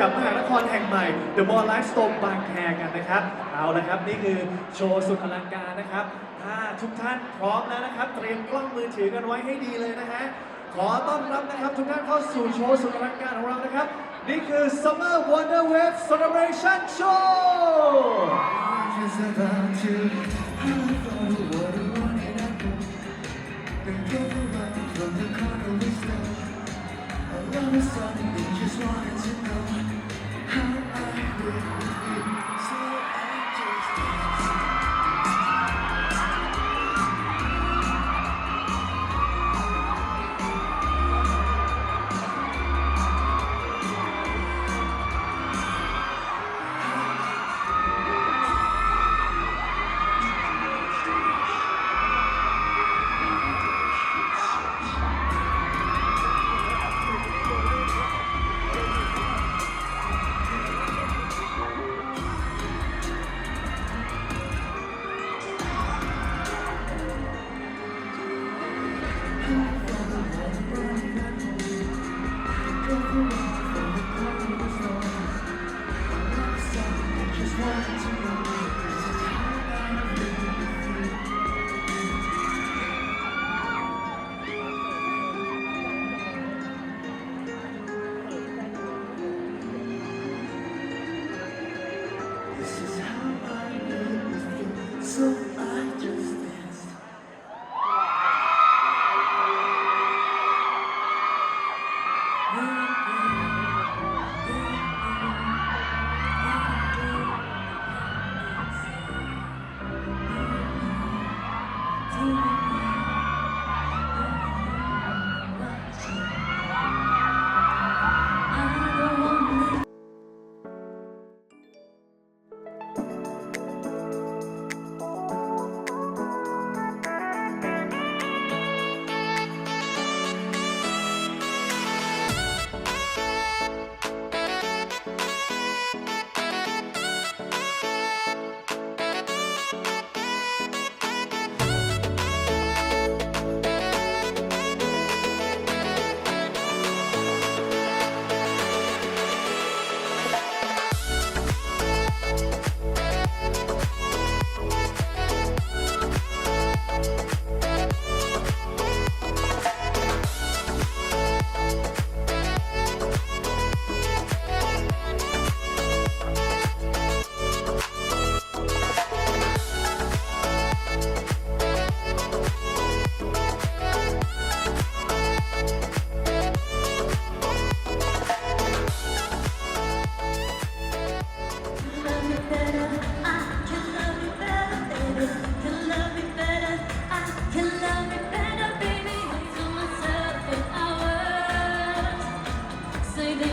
กับมหานครแห่งใหม่ The Mall Life Store บางแคกันนะครับ เอาละครับ นี่คือโชว์สุดอลังการนะครับ ถ้าทุกท่านพร้อมแล้วนะครับ เตรียมกล้องมือถือกันไว้ให้ดีเลยนะฮะ ขอต้อนรับนะครับ ทุกท่านเข้าสู่โชว์สุดอลังการของเรานะครับ นี่คือ Summer Wonder Wave Celebration Show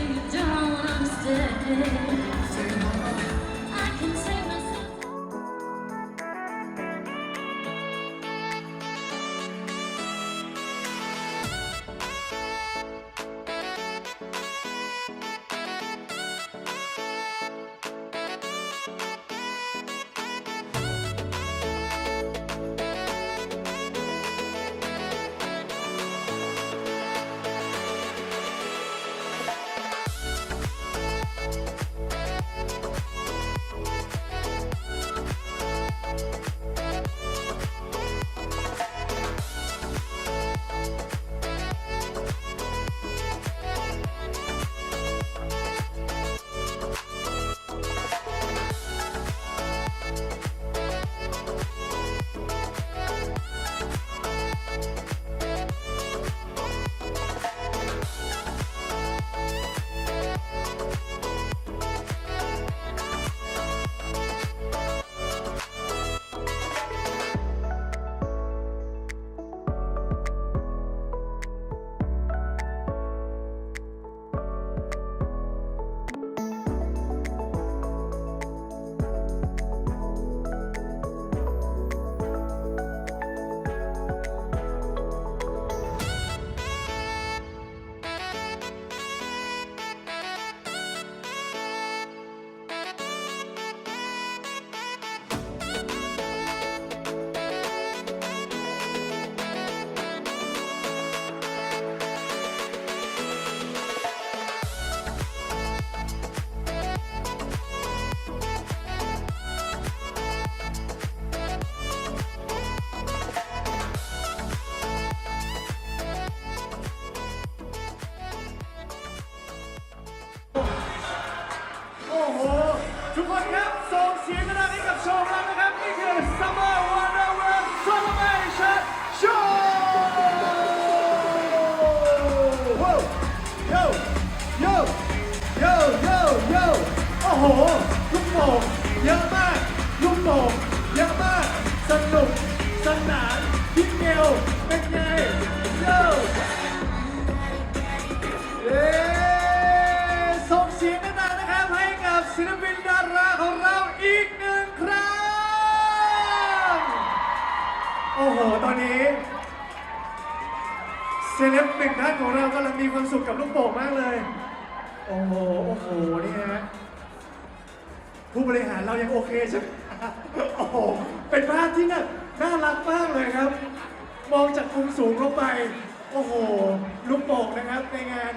you don't understand. ชมแล้วนะครับ นี่คือ Summer Wonderworld Celebration Show ว้าวโยโยโยโยโยโอ้โห ลูกโป่งเยอะมาก ลูกโป่งเยอะมาก สนุก สนานพี่เกลเป็นไงโยเย้ส่งเสียงดังๆนะครับให้กับศิลปิน โอ้โหตอนนี้เซเลบหนึ่งท่านของเรากำลังมีความสุขกับลูกโป่งมากเลย โอ้โห โอ้โห นี่ฮะ ผู้บริหารเรายังโอเคใช่ไหมโอ้โห เป็นภาพที่น่าน่ารักมากเลยครับ มองจากมุมสูงลงไป โอ้โห ลูกโป่งนะครับในงาน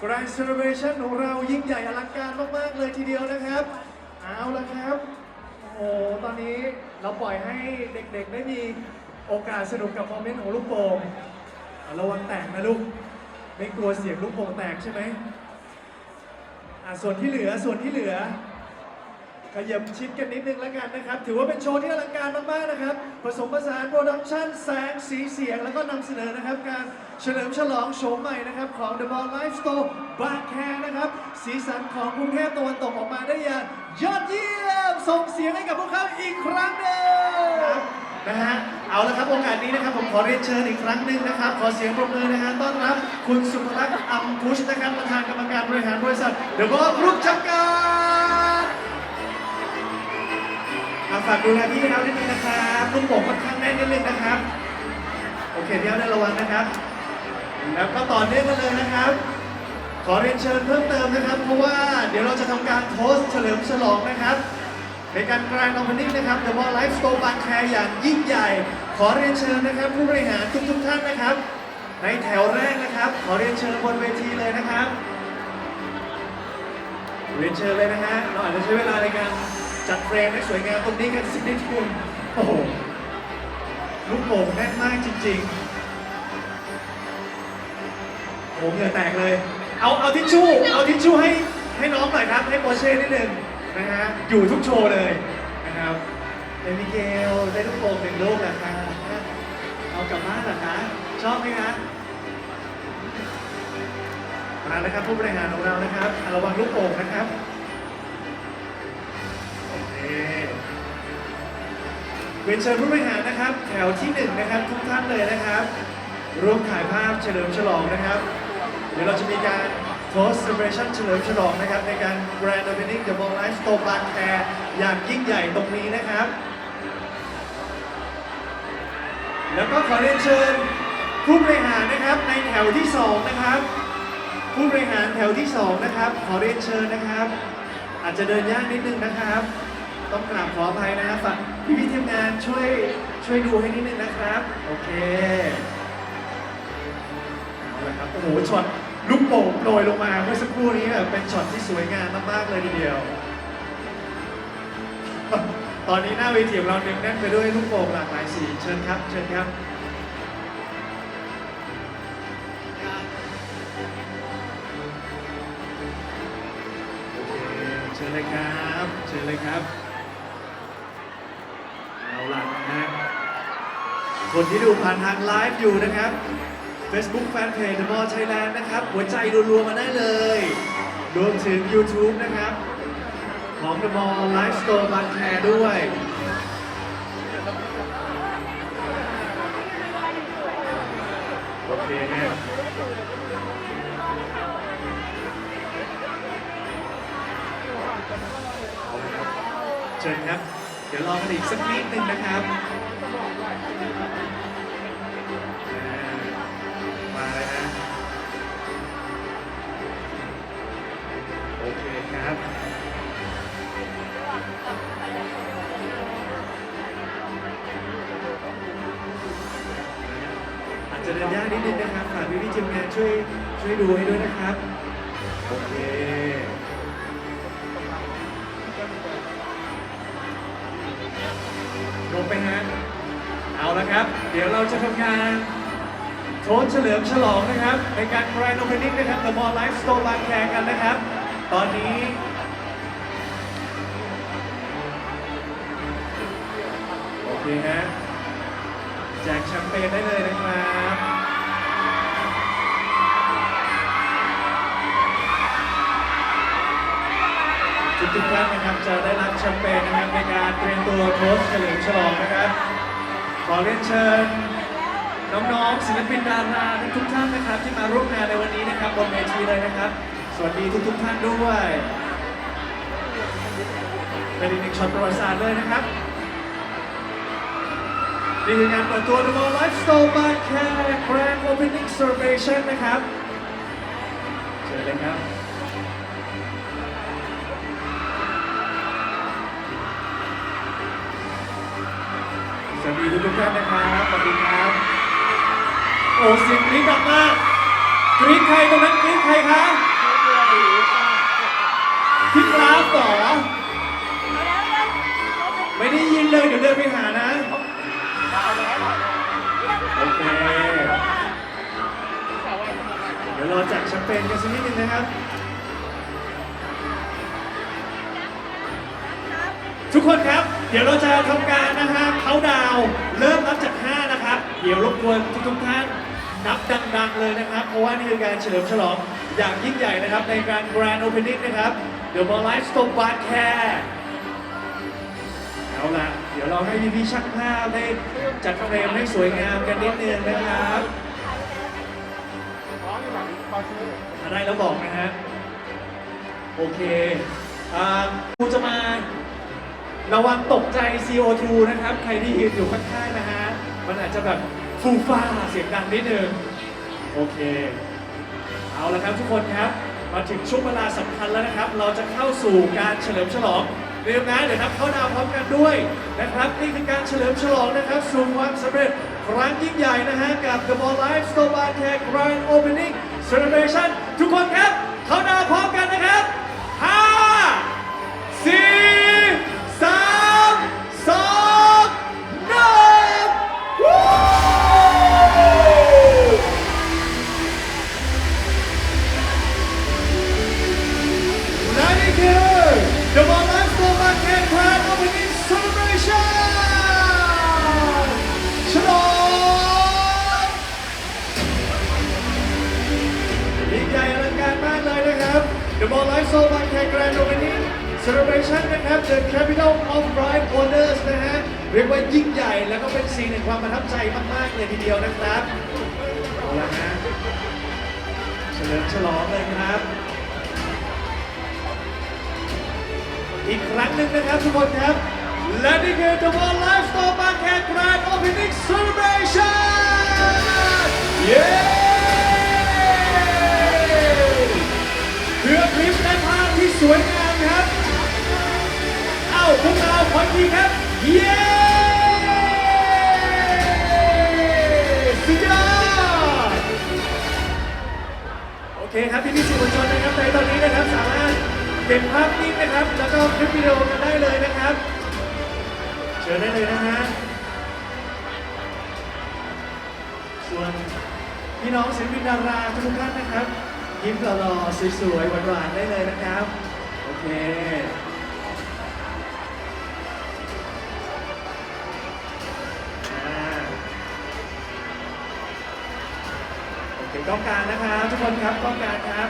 Grand Celebration ของเรายิ่งใหญ่อลังการมาก ๆ เลยทีเดียวนะครับ เอาละครับ โอ้โห ตอนนี้เราปล่อยให้เด็ก ๆ ได้มี โอกาสสนุกกับโมเมนต์ของลูกโป่งระวังแตกนะลูก ไม่กลัวเสียงลูกโป่งแตกใช่ไหมอะส่วนที่เหลือส่วนที่เหลือขยับชิดกันนิดนึงแล้วกันนะครับ ถือว่าเป็นโชว์ที่อลังการมากๆนะครับ ผสมผสานโปรดักชั่นแสงสีเสียง แล้วก็นำเสนอนะครับ การเฉลิมฉลองโฉมใหม่นะครับ ของ The Mall Life Store บางแคนะครับ สีสันของกรุงเทพตะวันตกออกมาได้อย่างยอดเยี่ยมส่งเสียงให้กับพวกเขาอีกครั้งหนึ่ง นะฮะเอาละครับโอกาสนี้นะครับผมขอเรียนเชิญอีกครั้งหนึ่งนะครับ ขอเสียงปรบมือนะฮะต้อนรับคุณสุภลักษณ์อัมพุชนะครับประธานกรรมการบริหารบริษัท The Mall Group จำกัดอะฝากดูแลพี่เขานิดนึงนะครับลูกโป่งค่อนข้างแน่นนิดนึงนะครับ โอเคเดี๋ยวได้ระวังนะครับ แล้วก็ต่อเนื่องกันเลยนะครับ ขอเรียนเชิญเพิ่มเติมนะครับ เพราะว่าเดี๋ยวเราจะทำการโพสต์เฉลิมฉลองนะครับ ในการกรานด์โอเพนนิ่งนะครับ The Mall Life Store บางแคอย่างยิ่งใหญ่ ขอเรียนเชิญนะครับ ผู้บริหารทุกๆท่านนะครับ ในแถวแรกนะครับ ขอเรียนเชิญบนเวทีเลยนะครับ เรียนเชิญเลยนะฮะเราอาจจะใช้เวลาในการจัดเฟรมให้สวยงามตรงนี้กันสักนิดคุณโอ้โหลูกโป่งแน่นมากจริงๆโอ้โหเหงื่อแตกเลย เอาเอาทิชชู่เอาทิชชู่ให้ให้น้องหน่อยครับให้โปเช่นิดนึง นะฮะอยู่ทุกโชว์เลยนะครับเดมิเกลได้ลูกโป่งหนึ่งลูกนะคะเอากลับบ้านเหรอคะชอบไหมคะมาแล้วครับผู้บริหารของเรานะครับระวังลูกโป่งนะครับโอเคเรียนเชิญผู้บริหารนะครับ แถวที่หนึ่งนะครับทุกท่านเลยนะครับ ร่วมถ่ายภาพเฉลิมฉลองนะครับ เดี๋ยวเราจะมีการ post celebration เฉลิมฉลองนะครับ ในการ grand opening the mall life store บางแคอย่างยิ่งใหญ่ตรงนี้นะครับ แล้วก็ขอเรียนเชิญผู้บริหารนะครับในแถวที่สองนะครับ ผู้บริหารแถวที่สองนะครับ ขอเรียนเชิญนะครับ อาจจะเดินยากนิดนึงนะครับ ต้องกราบขออภัยนะครับพี่พี่ทีมงานช่วยช่วยดูให้นิดนึงนะครับ โอเคเอาละครับโอ้โหช็อต ลูกโป่งโปรยลงมาเมื่อสักครู่นี้แบบเป็นช็อตที่สวยงามมากๆเลยทีเดียว ตอนนี้หน้าเวทีของเราเนืองแน่นไปด้วยลูกโป่งหลากหลายสีเชิญครับ เชิญครับโอเคเชิญเลยครับเชิญเลยครับเอาล่ะนะฮะคนที่ดูผ่านทางไลฟ์อยู่นะครับ Facebook Fanpage The Mall Thailand นะครับ หัวใจรัวๆมาได้เลย รวมถึง YouTube นะครับ ของ The Mall Live Store บางแคด้วยโอเคฮะเชิญครับ เดี๋ยวรอกันอีกสักนิดหนึ่งนะครับ มาเลยนะ โอเคครับอาจจะเดินยากนิดนึงนะครับฝากพี่พี่ๆทีมงานช่วยช่วยดูให้ด้วยนะครับ โอเค ลงไปฮะ เอาละครับ เดี๋ยวเราจะทำการ โทนเฉลิมฉลองนะครับ ในการ Grand Opening นะครับ The Mall Life Store บางแคกันนะครับ ตอนนี้โอเคฮะแจกแชมเปญได้เลยนะครับทุกท่านนะครับจะได้รับแชมเปญนะครับในการเตรียมตัวโพสเฉลิมฉลองนะครับ ขอเรียนเชิญ น้องๆศิลปินดาราทุกท่านนะครับ ที่มาร่วมงานในวันนี้นะครับบนเวทีเลยนะครับ สวัสดีทุกๆท่านด้วยเป็นอีกหนึ่งช็อตประวัติศาสตร์เลยนะครับนี่คืองานเปิดตัว The Mall Lifestyle by Care Grand Opening Celebration นะครับเชิญเลยครับสวัสดีทุกท่านนะครับ สวัสดีครับ อ้เสียงกรี๊ดดังมากกรี๊ดใครตรงนั้นกรี๊ดใครคะพี่กราฟเหรอไม่ได้ยินเลยเดี๋ยวเดินไปหานะโอเคเดี๋ยวรอแจกแชมเปญกันสักนิดนึงนะครับ ทุกคนครับ เดี๋ยวเราจะทำการนะฮะเขาดาวเริ่มนับจาก 5 นะครับ เดี๋ยวรบกวนทุกๆท่าน นับดังๆเลยนะครับ เพราะว่านี่คือการเฉลิมฉลองอย่างยิ่งใหญ่นะครับ ในการ Grand Opening นะครับ The Mall Life Store Bar Care เอาละเดี๋ยวเราให้พี่ๆช่างภาพได้จัดเฟรมให้สวยงามกันนิดนึงนะครับถ้าได้แล้วบอกนะฮะ โอเคอ่ากูจะมาระวังตกใจ CO2 นะครับ ใครที่ยืนอยู่ข้างๆนะฮะ มันอาจจะแบบ ฟูฟ้าเสียงดังนิดนึงโอเค เอาละครับทุกคนครับ มาถึงช่วงเวลาสำคัญแล้วนะครับ เราจะเข้าสู่การเฉลิมฉลองเรียมนะเดี๋ยวนับเข้าดาวพร้อมกันด้วยนะครับนี่คือการเฉลิมฉลองนะครับสู่ความสำเร็จครั้งยิ่งใหญ่นะฮะกับ The Mall Life Store Bar Care Grand Opening Celebration ทุกคนครับเข้าดาวพร้อมกันนะครับ The Mall Life Soul by Care Grand Opening Celebration นะครับ The Capital of Bright Owners นะฮะเรียกว่ายิ่งใหญ่แล้วก็เป็นสิ่งแห่งความประทับใจมาก ๆ เลยทีเดียวนะครับเอาละฮะเฉลิมฉลองเลยครับ อีกครั้งหนึ่งนะครับทุกคนครับ และนี่คือ The Mall Life Store by Care Grand Opening Celebration เสวยงามครับ เอ้าพวกเราขออีกทีครับ เย้สุดยอดโอเคครับพี่พี่สื่อมวลชนนะครับในตอนนี้นะครับสามารถเก็บภาพนิ่งนะครับ แล้วก็คลิปวิดีโอกันได้เลยนะครับ เชิญได้เลยนะฮะส่วนพี่น้องศิลปินดาราทุกท่านนะครับยิ้มหล่อๆสวยๆหวานๆได้เลยนะครับ เคอ่าโอเคกล้องกางนะครับทุกคนครับกล้องกางครับ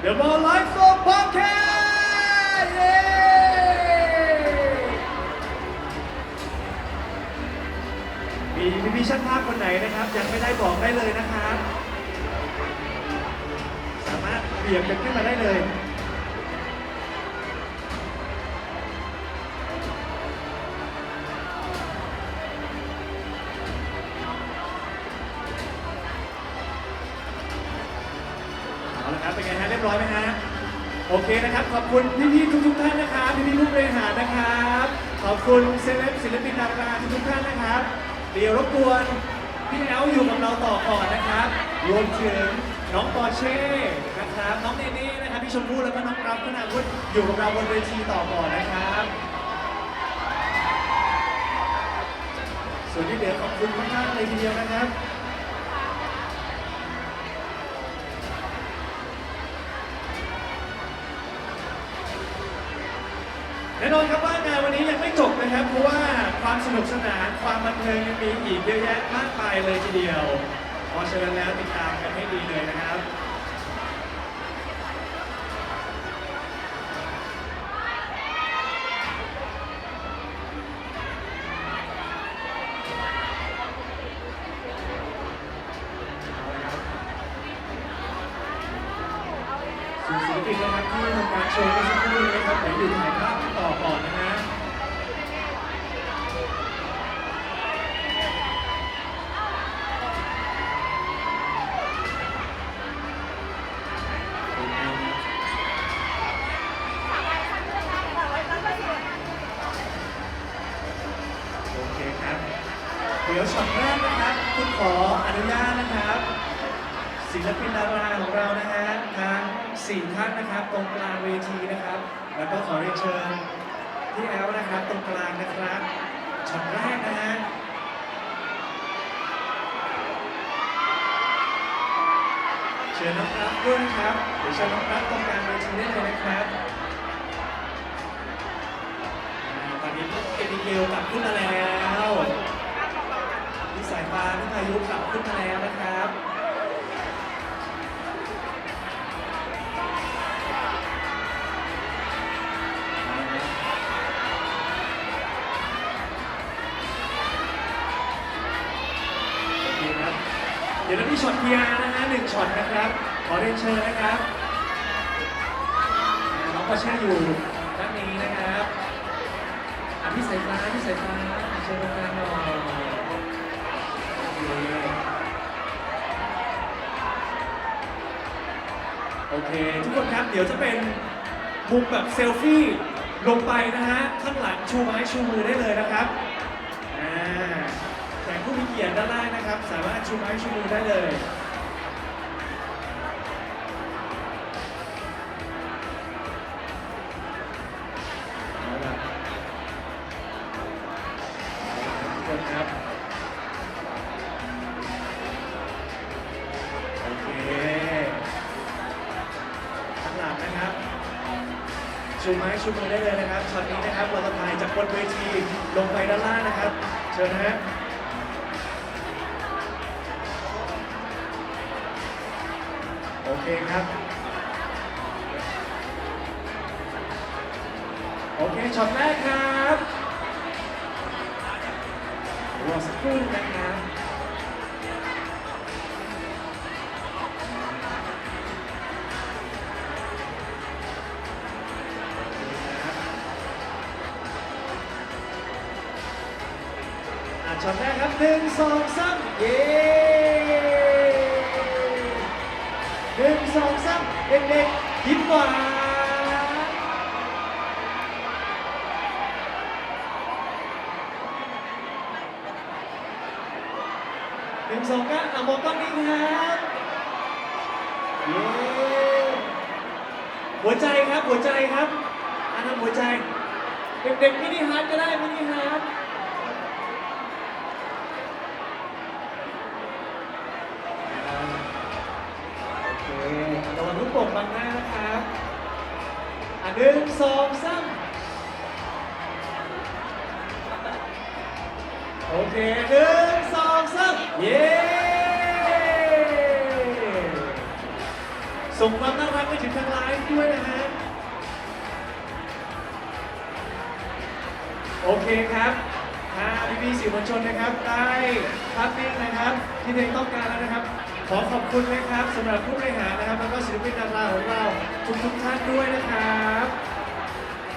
เดี๋ยวบอลไลฟ์โฟร์พอดแคสต์เย้มีพี่พี่ๆช่างภาพคนไหนนะครับยังไม่ได้บอกได้เลยนะครับ บียงกันขึ้นมาได้เลย เอาละครับ เป็นไงฮะ เรียบร้อยไหมฮะ โอเคนะครับ ขอบคุณพี่ๆทุกๆท่านนะครับ พี่ๆผู้บริหารนะครับ ขอบคุณเซเลบศิลปินดาราทุกๆท่านนะครับ เดี๋ยวรบกวนพี่แอลอยู่กับเราต่อก่อนนะครับ รวมถึงน้องปอเช่ นะครับ น้องเนเน่นะครับพี่ชมพู่แล้วก็น้องกราฟธนาวุฒิอยู่กับเราบนเวทีต่อก่อนนะครับ ส่วนที่เหลือขอบคุณมากๆเลยทีเดียวนะครับแน่นอนครับว่างานวันนี้ยังไม่จบนะครับ เพราะว่าความสนุกสนานความบันเทิงยังมีอีกเยอะแยะมากมายเลยทีเดียวเพราะฉะนั้นแล้วติดตามกันให้ดีเลยนะครับ โชว์เมื่อสักครู่นะครับเดี๋ยวอยู่ถ่ายภาพต่อก่อนนะฮะโอเคครับ เดี๋ยวช็อตแรกนะครับ คุณขออนุญาตนะครับ ศิลปินดาราของเรานะฮะทั้งสี่ท่านนะครับ ตรงกลางเวทีนะครับ แล้วก็ขอเรียนเชิญพี่แอลนะครับ ตรงกลางนะครับช็อตแรกนะฮะ เชิญน้องรับด้วยนะครับเดี๋ยวเชิญน้องรับตรงกลางเวทีได้เลยนะครับตอนนี้เอมิเกลกลับขึ้นมาแล้วพี่สายฟ้าพี่พายุกลับขึ้นมาแล้วนะครับ ดี๋ยวเรามีช็อต PR นะฮะหนึ่งช็อตนะครับ ขอเรียนเชิญนะครับน้องก็เชื่ออยู่ด้านนี้นะครับอะพี่สายฟ้าพี่สายฟ้าเชิญตรงกลางหน่อยโอเคโอเค ทุกคนครับ เดี๋ยวจะเป็นมุมแบบเซลฟี่ลงไปนะฮะ ข้างหลังชูไม้ชูมือได้เลยนะครับ มีเกียรติด้านล่างนะครับ สามารถชูไม้ชูมือได้เลย โอเคช็อตแรกครับรอสักครู่นะครับอะช็อตแรกครับหนึ่งสองสามเย้หนึ่งสองสามเด็กๆยิ้มหวานหนึ่ง สองก้อะมองกล้องนี้ครับเย้หัวใจครับหัวใจครับอันนั้นหัวใจ เด็กๆมินิฮาร์ดก็ได้มินิฮาร์ดโอเคระวังลูกโป่งบังหน้านะครับอะหนึ่งสองสามโอเคหนึ่ง สามเย้ส่งความน่ารักไปถึงทางไลฟ์ด้วยนะฮะ โอเคครับถ้าพี่พี่ๆสื่อมวลชนนะครับ ได้ภาพนิ่งนะครับ ที่เพลงต้องการแล้วนะครับ ขอขอบคุณนะครับสำหรับผู้บริหารนะครับ แล้วก็ศิลปินดาราของเราทุกทุกๆท่านด้วยนะครับ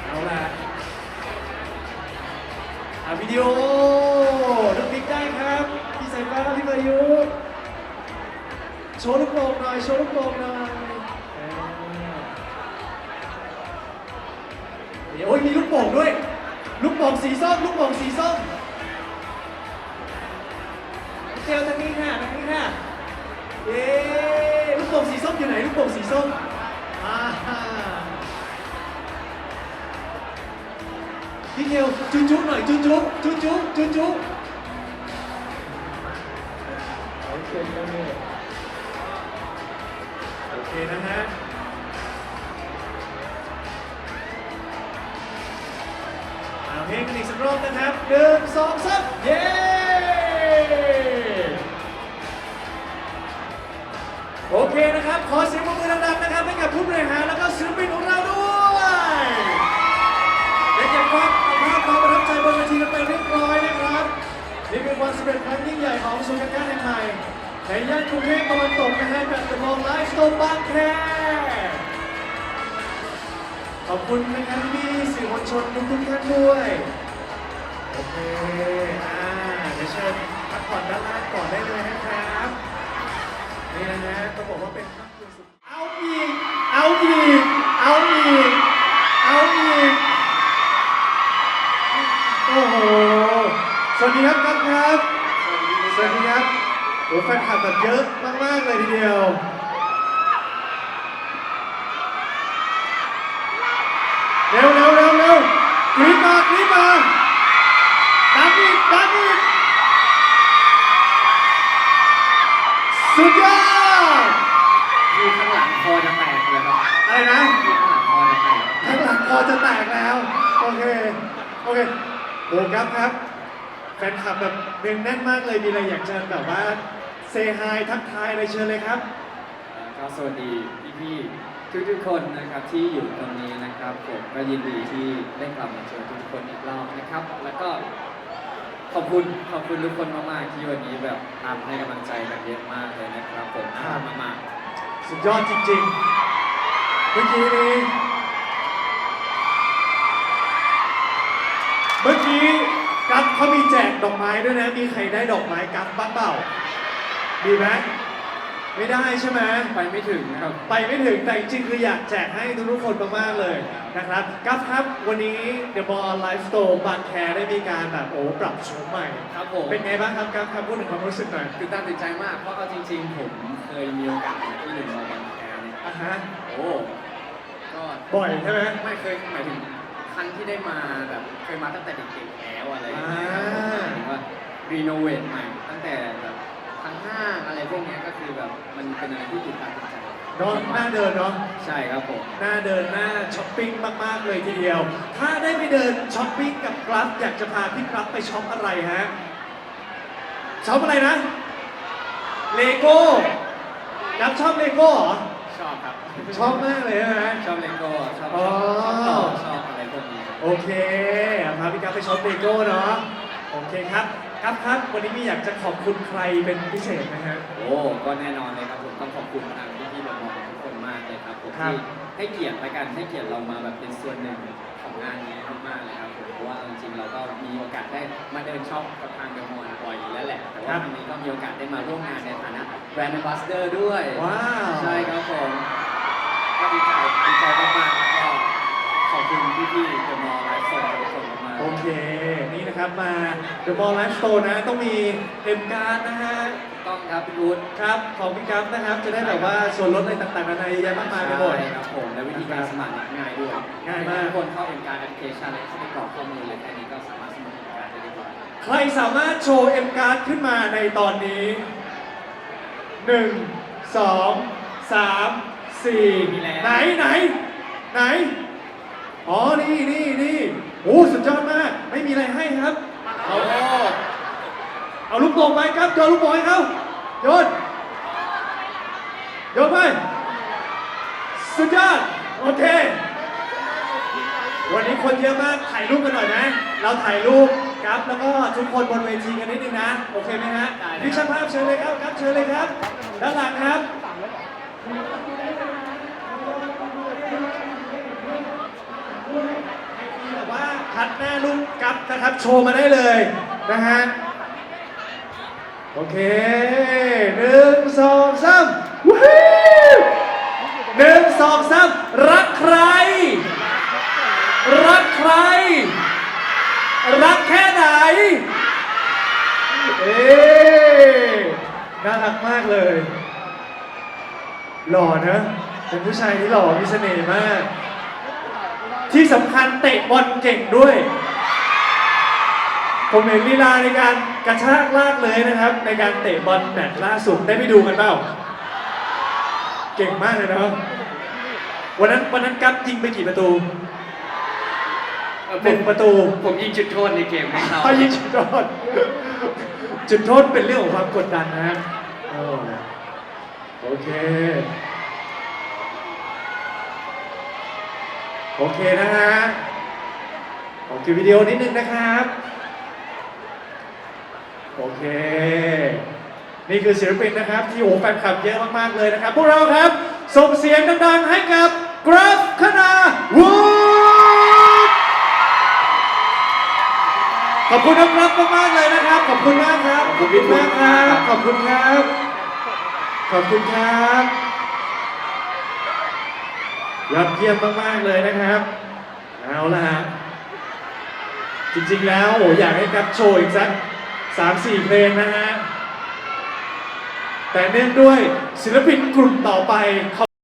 เอาล่ะอะวิดีโอน้องบิ๊กได้ครับ พี่สายฟ้าพี่พายุ โชว์ลูกโป่งหน่อย โชว์ลูกโป่งหน่อยเดี๋ยวโอ้ยมีลูกโป่งด้วย ลูกโป่งสีส้ม ลูกโป่งสีส้มเจลทางนี้ค่ะทางนี้ค่ะเย้ลูกโป่งสีส้มอยู่ไหน ลูกโป่งสีส้มอ่าพี่เทลจุ๊จุ๊หน่อยจุ๊จุ๊จุ๊จุ๊จุ๊จุ๊ เคนะฮะอ่าลงกันอีกสักรอบนะครับหนึ่งสองสามเย้โอเคนะครับ ขอเสียงปรบมือดังๆนะครับให้กับผู้บริหารแล้วก็ศิลปินของเราด้วยได้เก็บความภาพความประทับใจบนเวทีกันไปเรียบร้อยนะครับนี่เป็นควันสำเร็จครั้งยิ่งใหญ่ของศูนย์การแห่งใหม่ ในย่านกรุงเทพตะวันตกนะฮะกับ The Mall Life Store บางแคขอบคุณนะครับพี่สื่อมวลชนทุกๆท่านด้วย โอเค อ่า เดี๋ยวเชิญพักผ่อนด้านล่างก่อนได้เลยนะครับ นี่นะฮะต้องบอกว่าเป็นค่ำคืนสุด เอาอีก เอาอีก เอาอีก เอาอีก โอ้โห สวัสดีครับครับ โอ้แฟนคลับแบบเยอะมาก ๆ เลยทีเดียว เร็วเร็วเร็วเร็วกรี๊ดมากรี๊ดมาดังอีกดังอีกสุดยอดคือข้างหลังคอจะแตกเลยครับอะไรนะคือข้างหลังคอจะแตกข้างหลังคอจะแตกแล้ว โอเค โอเคโอ้ครับครับ แฟนคลับแบบเนืองแน่นมากเลยมีอะไรอยากจะแบบว่า เซฮายทักทายอะไรเชิญเลยครับ ก็สวัสดีพี่ๆทุกๆคนนะครับที่อยู่ตรงนี้นะครับผมก็ยินดีที่ได้กลับมาเจอทุกคนอีกรอบนะครับ แล้วก็ขอบคุณขอบคุณทุกคนมากๆที่วันนี้แบบตามให้กำลังใจกันเยอะมากเลยนะครับผมครับมากสุดยอดจริงๆ เมื่อกี้นี้เมื่อกี้กัฟเขามีแจกดอกไม้ด้วยนะ มีใครได้ดอกไม้กัฟบ้างเปล่า มีไหมไม่ได้ใช่ไหมๆไปไม่ถึงนะครับ ไปไม่ถึงแต่จริงๆคืออยากแจกให้ทุกๆคนมากๆเลยนะครับกัฟครับวันนี้ The Mall Life Store บางแคได้มีการแบบโอ้ปรับโฉมใหม่ ครับผม เป็นไงบ้างครับกัฟครับพูดถึงความรู้สึกหน่อยคือตั้งใจมาก เพราะเอาจริงๆ ผมเคยมีโอกาสมาที่หนึ่งมาบางแคเนี่ยอะฮะโอ้ก็บ่อยใช่ไหมไม่เคยหมายถึงครั้งที่ได้มาแบบเคยมาตั้งแต่เด็กๆแล้วอะไรอย่างเงี้ยอ่าหมายถึงว่ารีโนเวทใหม่ตั้งแต่แบบทั้ง ห้างอะไรพวกเนี้ยก็คือแบบมันเป็นอะไรที่ติดตาติดใจเนาะหน้าเดินเนาะใช่ครับผม หน้าเดินหน้าช้อปปิ้งมากๆเลยทีเดียว ถ้าได้ไปเดินช้อปปิ้งกับกราฟอยากจะพาพี่กราฟไปช็อปอะไรฮะช็อปอะไรนะเลโก้กราฟชอบเลโก้เหรอชอบครับ ชอบมากเลยใช่ไหม ชอบเลโก้ชอบอ๋อชอบต่อชอบอะไรพวกนี้ครับโอเคพาพี่กราฟไปช็อปเลโก้เนาะโอเคครับ ครับครับวันนี้มีอยากจะขอบคุณใครเป็นพิเศษนะฮะ โอ้ก็แน่นอนเลยครับผมต้องขอบคุณทางพี่ๆเรามองทุกคนมากเลยครับผมครับ ที่ให้เกียรติและกันให้เกียรติเรามาแบบเป็นส่วนหนึ่งของงานนี้มากๆเลยครับผมเพราะว่าจริงๆเราก็มีโอกาสได้มาเดินช็อปกับทางเดอะมอลล์บ่อยอยู่แล้วแหละแต่ว่าครั้งนี้ก็มีโอกาสได้มาร่วมงานในฐานะแบรนด์ a อ b บ s สเดอร์ด้วย ว้าวใช่ครับผมก็ดีใจดีใจมากๆแล้วก็ขอบคุณพี่ๆเดอะมอลล์ไลฟ์สดทุกคนมากๆ โอเค นี่นะครับมา The Mall Life Store นะ ต้องมีเอ็มการ์ดนะฮะ ต้องครับพี่วุฒิครับ ของพี่กัฟนะครับ จะได้แบบว่าส่วนลดอะไรต่างๆนานาเยอะแยะมากมายไปหมด ครับผม และวิธีการสมัครง่ายด้วยง่ายมาก ทุกคนเข้าเอ็มการแอปพลิเคชันแล้วเข้าไปกรอกข้อมูลเลยแค่นี้ก็สามารถสมัครเอ็มการได้เรียบร้อย ใครสามารถโชว์เอ็มการ์ดขึ้นมาในตอนนี้หนึ่งสองสามสี่มีแล้ว ไหนไหนไหน อ๋อ นี่นี่นี่ โอ้สุดยอดมาก ไม่มีอะไรให้ครับ เอาเอาลูกโป่งไปครับโยนลูกโป่งให้เขาโยนโยนไปสุดยอดโอเค วันนี้คนเยอะมากถ่ายรูปกันหน่อยไหมเราถ่ายรูปครับแล้วก็ทุกคนบนเวทีกันนิดนึงนะ โอเคไหมฮะได้เลยพี่ช่างภาพเชิญเลยครับครับเชิญเลยครับ ด้านหลังครับแบบ ว่าคัดหน้าลูกกับนะครับโชว์มาได้เลยนะฮะโอเคหนึ่งสองสามวู้ฮู้หนึ่งสองสามรักใคร รักใคร รักแค่ไหน เอ๊น่ารักมากเลย หล่อนะเป็นผู้ชายที่หล่อมีเสน่ห์มาก ที่สำคัญเตะบอลเก่งด้วย ผมเห็นลีลาในการกระชากลากเลยนะครับ ในการเตะบอลแมตช์ล่าสุดได้ไปดูกันเปล่า เก่งมากเลยเนาะวันนั้นวันนั้นกัปยิงไปกี่ประตูโหนึ่งประตู ผมยิงจุดโทษในเกมให้เขาถ้ายิงจุดโทษ จุดโทษเป็นเรื่องของความกดดันนะฮะโอ้โอเค โอเคนะฮะโอเควิดีโอนิดนึงนะครับ โอเค นี่คือศิลปินนะครับที่โอ้แฟนคลับเยอะมากๆเลยนะครับ พวกเราครับ ส่งเสียงดังๆให้กับกราฟคณาวูดขอบคุณน้องกราฟมากๆเลยนะครับ ขอบคุณมากครับ ขอบคุณมากครับ ขอบคุณครับ ขอบคุณครับ ยอดเยี่ยมมากๆเลยนะครับ เอาล่ะ จริงๆแล้วโอ้อยากให้กับโชว์อีกสักสามสี่เพลงนะฮะ แต่เนื่องด้วยศิลปินกลุ่มต่อไป